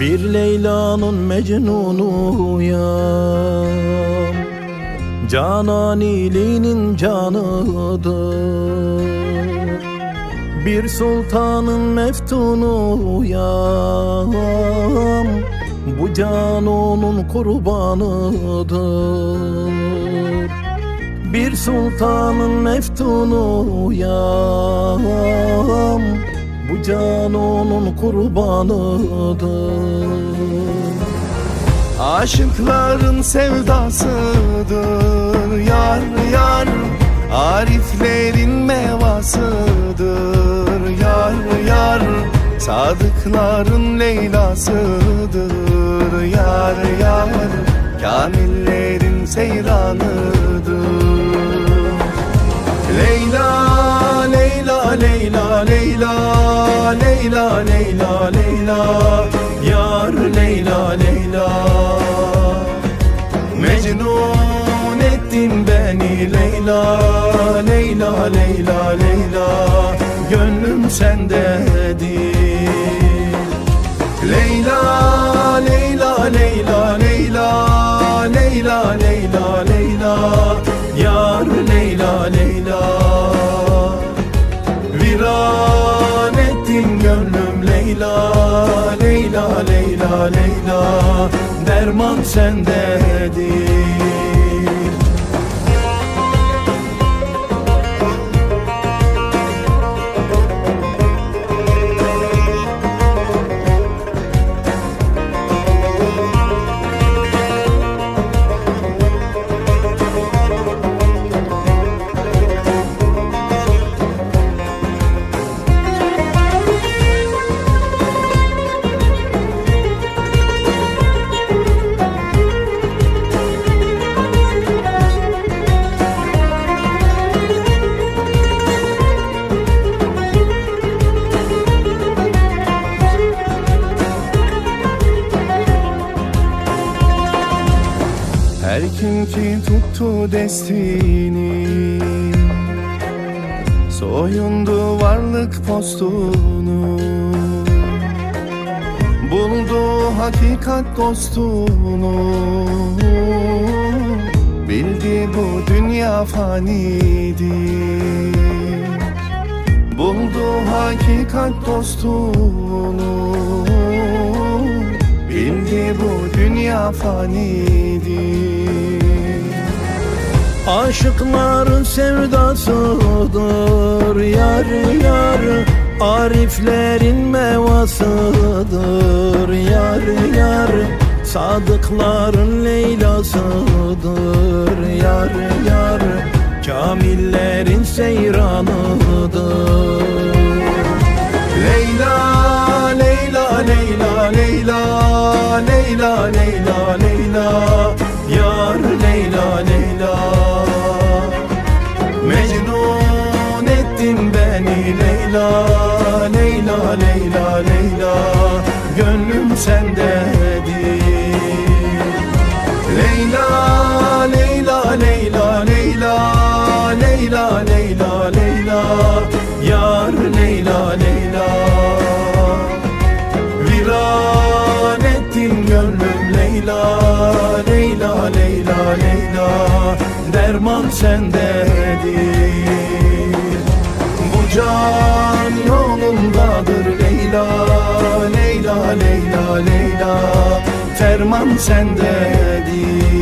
Bir Leyla'nın Mecnun'uyam Canan iyiliğinin canıdır. Bir sultanın meftunuyam Bu can onun kurbanıdır. Bir sultanın meftunuyam Bu can onun kurbanıdır. Aşıkların sevdasıdır. Yar yar Ariflerin mevasıdır. Yar yar Sadıkların Leyla'sıdır. Yar yar Kamillerin seyranıdır. Leyla, Leyla, Leyla, Leyla, Leyla, Leyla, Yar Leyla, Leyla. Mecnun ettin beni Leyla, Leyla, Leyla, Leyla, gönlüm sendedir. Leyla, Leyla, Leyla, Leyla, Leyla, Leyla, Leyla, Leyla, derman sendedir. Kim ki tuttu destini. Soyundu varlık postunu. Buldu hakikat dostunu. Bildi bu dünya fanidir Buldu hakikat dostunu. Bildi bu dünya fanidir Aşıkların sevdasıdır yar yar Ariflerin mevasıdır yar yar Sadıkların Leyla'sıdır yar yar Kamillerin seyranıdır. Leyla, Leyla, Leyla, Leyla, Leyla, Leyla, Leyla, Mecnun ettin beni Leyla, Leyla, Leyla, Leyla, gönlüm sendedir. Leyla, Leyla, Leyla, Leyla, Leyla, Leyla, Leyla, Yar Leyla, Leyla. Viran ettin gönlüm Leyla, derman sendedir. Bu can yolundadır Leyla, Leyla, Leyla, Leyla, ferman sendedir.